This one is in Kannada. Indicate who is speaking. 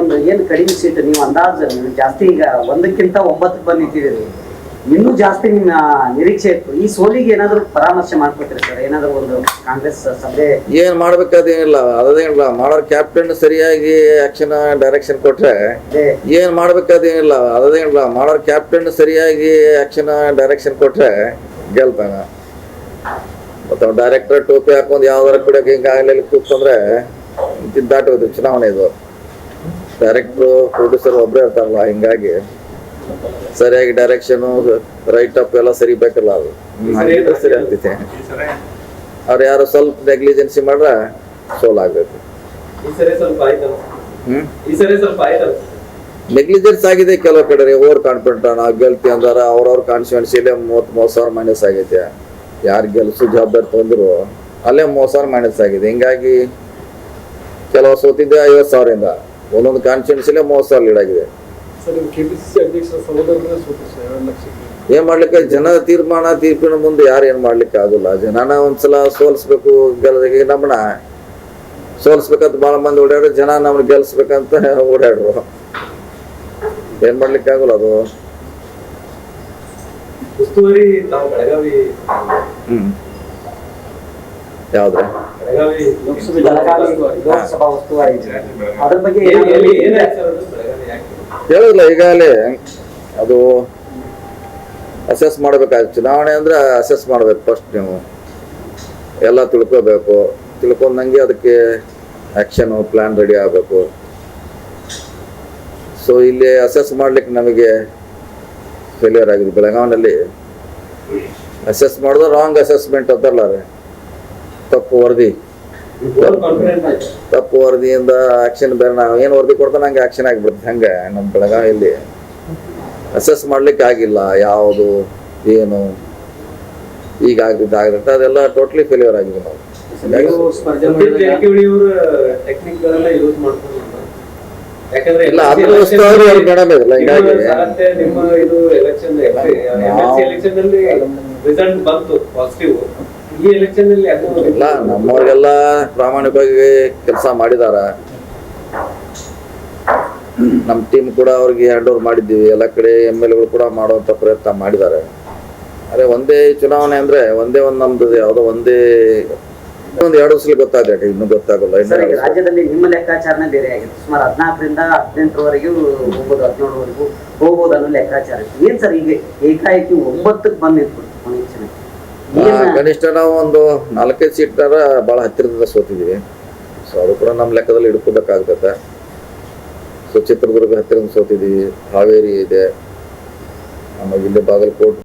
Speaker 1: ಒಂದು ಏನು ಕಡಿಮೆ ಸೀಟ್ ನೀವು ಅಂದಾಜು ನೀವು ಜಾಸ್ತಿ ಈಗ ಒಂದಕ್ಕಿಂತ ಒಂಬತ್ತಕ್ಕೆ ಬಂದಿದ್ದೀರಿ. ಇನ್ನೂ ಜಾಸ್ತಿ ನಿಮ್ಮ ನಿರೀಕ್ಷೆ ಇತ್ತು. ಈ ಸೋಲಿಗೆ ಏನಾದರೂ ಪರಾಮರ್ಶೆ ಮಾಡ್ಕೊತೀರಿ ಸರ್? ಏನಾದರೂ ಒಂದು ಕಾಂಗ್ರೆಸ್ ಸಭೆ
Speaker 2: ಏನ್ ಮಾಡ್ಬೇಕಾದೇನಿಲ್ಲ. ಅದೇನಿಲ್ಲ ಮಾಡೋರ್ ಕ್ಯಾಪ್ಟನ್ ಸರಿಯಾಗಿ ಆಕ್ಷನ್ ಡೈರೆಕ್ಷನ್ ಕೊಟ್ರೆ ಏನು ಮಾಡ್ಬೇಕಾದೇನಿಲ್ಲ. ಅದೇನಿಲ್ಲ ಮಾಡೋರ್ ಕ್ಯಾಪ್ಟನ್ ಸರಿಯಾಗಿ ಆಕ್ಷನ್ ಡೈರೆಕ್ಷನ್ ಕೊಟ್ರೆ ಗೆಲ್ತಾನ. ಮತ್ತೆ ಡೈರೆಕ್ಟರ್ ಟೋಪಿ ಹಾಕೊಂಡು ಯಾವ್ದಾರ ಕೂಡ ಹಿಂಗಾಗಲಿ ಕೂತ್ಕೊಂಡ್ರೆ ದಾಟಿ ಹೋಯ್ತು ಚುನಾವಣೆ ಇದು. ಡೈರೆಕ್ಟ್ರು ಪ್ರೊಡ್ಯೂಸರ್ ಒಬ್ಬರೇ ಇರ್ತಾರಲ್ಲ ಹಿಂಗಾಗಿ ಸರಿಯಾಗಿ ಡೈರೆಕ್ಷನ್ ರೈಟ್ ಅಪ್ ಎಲ್ಲ ಸರಿ ಬೇಕಲ್ಲ ಅದು. ಸರಿ ಆಗ್ತೈತೆ. ಅವ್ರು ಯಾರು ಸ್ವಲ್ಪ ನೆಗ್ಲಿಜೆನ್ಸಿ ಮಾಡ್ರೆ
Speaker 3: ಸೋಲ್ ಆಗ್ಬೇಕು.
Speaker 2: ನೆಗ್ಲಿಜೆನ್ಸ್ ಆಗಿದೆ ಕೆಲವು ಕಡೆ ಓವರ್ ಕಾನ್ಫಿಡೆಂಟ್ ನಾವು ಗೆಲ್ತಿ ಅಂದಾರ ಅವ್ರವ್ರ ಕಾನ್ಸ್ಟಿಟ್ಯೂನ್ಸಿಲೇ ಮೂವತ್ತು ಮೂವತ್ತು ಸಾವಿರ ಮೈನಸ್ ಆಗೈತೆ. ಯಾರು ಗೆಲ್ಸು ಜವಾಬ್ದಾರಿ ತಂದ್ರು ಅಲ್ಲೇ ಮೂವತ್ತು ಸಾವಿರ ಮೈನಸ್ ಆಗಿದೆ. ಹಿಂಗಾಗಿ ಕೆಲವು ಸೋತಿದ್ದೆ ಐವತ್ತು ಸಾವಿರದಿಂದ. ಒಂದೊಂದು ಕಾನ್ಸ್ಟಿಟ್ಯೂನ್ಸಿಲೇ ಮೂವತ್ತು ಸಾವಿರ ಲೀಡ್ ಆಗಿದೆ. ಏನ್ ಮಾಡ್ಲಿಕ್ಕೆ? ಜನ ತೀರ್ಮಾನ ತೀರ್ಪಿನ ಮುಂದೆ ಯಾರು ಏನ್ ಮಾಡ್ಲಿಕ್ಕೆ ಆಗೋಲ್ಲ. ಜನನ ಒಂದ್ಸಲ ಸೋಲ್ಸ್ಬೇಕು ಗೆಲ್ಲದಾಗ ನಮ್ಮನ್ನ ಸೋಲ್ಸ್ಬೇಕಂತ ಬಹಳ ಮಂದಿ ಓಡಾಡ್ರು ಜನ ನಮ್ಮನ್ನ ಗೆಲ್ಸ್ಬೇಕಂತ ಓಡಾಡ್ರು. ಏನ್ ಮಾಡ್ಲಿಕ್ಕೆ ಆಗೋಲ್ಲ ಅದು? ಯಾವ್ದ್ರೆ?
Speaker 3: ಬೆಳಗಾವಿ
Speaker 1: ಲೋಕಸಭೆ ಉಸ್ತುವಾರಿ. ಅದ್ರ ಬಗ್ಗೆ
Speaker 2: ಹೇಳಿಲ್ಲ ಈಗಾಗಲೇ ಅದು ಅಸೆಸ್ ಮಾಡ್ಬೇಕಾಗ್ತದೆ ಚುನಾವಣೆ ಅಂದ್ರೆ ಅಸೆಸ್ ಮಾಡ್ಬೇಕು ಫಸ್ಟ್ ನೀವು. ಎಲ್ಲ ತಿಳ್ಕೋಬೇಕು. ತಿಳ್ಕೊಂಡಂಗೆ ಅದಕ್ಕೆ ಆ್ಯಕ್ಷನು ಪ್ಲ್ಯಾನ್ ರೆಡಿ ಆಗಬೇಕು. ಸೊ ಇಲ್ಲಿ ಅಸೆಸ್ ಮಾಡ್ಲಿಕ್ಕೆ ನಮಗೆ ಫೇಲಿಯರ್ ಆಗಿದೆ. ಬೆಳಗಾವಿನಲ್ಲಿ ಅಸೆಸ್ ಮಾಡಿದ್ರೆ ರಾಂಗ್ ಅಸೆಸ್ಮೆಂಟ್ ಅಂತಾರಲ್ಲ ರೀ. ತಪ್ಪು ವರದಿ. ತಪ್ಪು ವರದಿಯಿಂದ ಆಕ್ಷನ್ ಬೇರೆ ನಾವು ಏನು ವರದಿ ಕೊಡ್ತಾನೆ ಹಂಗೆ ಆಕ್ಷನ್ ಆಗಿಬಿಡುತ್ತೆ ಹಂಗೆ ನಮ್ಮ ಬೆಳಗಾವಿಯಲ್ಲಿ. ಅಸೆಸ್ ಮಾಡ್ಲಿಕ್ಕೆ ಆಗಿಲ್ಲ ಯಾವುದು ಏನು ಈಗ ಆಗಿದ್ದು ಆಗಿರುತ್ತೆ ಅದೆಲ್ಲ ಟೋಟ್ಲಿ ಫೇಲ್ಯೂರ್ ಆಗಿದೆ ನಾವು. ಇಲ್ಲ ಉಸ್ತುವಾರಿ ಅವ್ರ ಮೇಡಮ್ ಹಿಂಗಾಗಿ.
Speaker 3: ರಿಸಲ್ಟ್ ಬಂತು ಪಾಸಿಟಿವ್
Speaker 2: ಇಲ್ಲ ನಮ್ಮವ್ರಿಗೆಲ್ಲ ಪ್ರಾಮಾಣಿಕವಾಗಿ ಕೆಲಸ ಮಾಡಿದಾರ. ನಮ್ಮ ಟೀಮ್ ಕೂಡ ಅವ್ರಿಗೆ ಹ್ಯಾಂಡ್ ಓವರ್ ಮಾಡಿದ್ದೀವಿ. ಎಲ್ಲ ಕಡೆ ಎಂ ಎಲ್ ಎಗಳು ಕೂಡ ಮಾಡುವಂಥ ಪ್ರಯತ್ನ ಮಾಡಿದ್ದಾರೆ ಅದೇ ಒಂದೇ ಚುನಾವಣೆ ಅಂದ್ರೆ ಒಂದೇ ಒಂದು ನಮ್ದು ಯಾವುದೋ ಒಂದೇ ಒಂದು ಎರಡು ವರ್ಷ ಗೊತ್ತಾಗದೆ ಇನ್ನೂ ಗೊತ್ತಾಗಲ್ಲ.
Speaker 1: ರಾಜ್ಯದಲ್ಲಿ ನಿಮ್ಮ ಲೆಕ್ಕಾಚಾರನೇ ಬೇರೆ ಆಗಿದೆ ಸುಮಾರು ಹದಿನಾಲ್ಕರಿಂದ ಹದಿನೆಂಟರವರೆಗೂ ಹೋಗ್ಬೋದು ಹದಿನೇಳರವರೆಗೂ ಹೋಗ್ಬೋದು ಅನ್ನೋ ಲೆಕ್ಕಾಚಾರ ಏನು ಸರ್ ಈಗ ಏಕಾಏಕಿ ಒಂಬತ್ತಕ್ಕೆ ಬಂದು
Speaker 2: ಕನಿಷ್ಠ ನಾವು ಒಂದು ನಾಲ್ಕೈದು ಸೀಟ್ನಾರ ಭಾಳ ಹತ್ತಿರದಿಂದ ಸೋತಿದ್ದೀವಿ ಸೊ ಅದು ಕೂಡ ನಮ್ಮ ಲೆಕ್ಕದಲ್ಲಿ ಹಿಡ್ಕೋಬೇಕಾಗ್ತದೆ ಸೊ ಚಿತ್ರದುರ್ಗ ಹತ್ತಿರದಿಂದ ಸೋತಿದ್ದೀವಿ ಹಾವೇರಿ ಇದೆ. ಆಮೇಲೆ ಇಲ್ಲಿ ಬಾಗಲಕೋಟೆ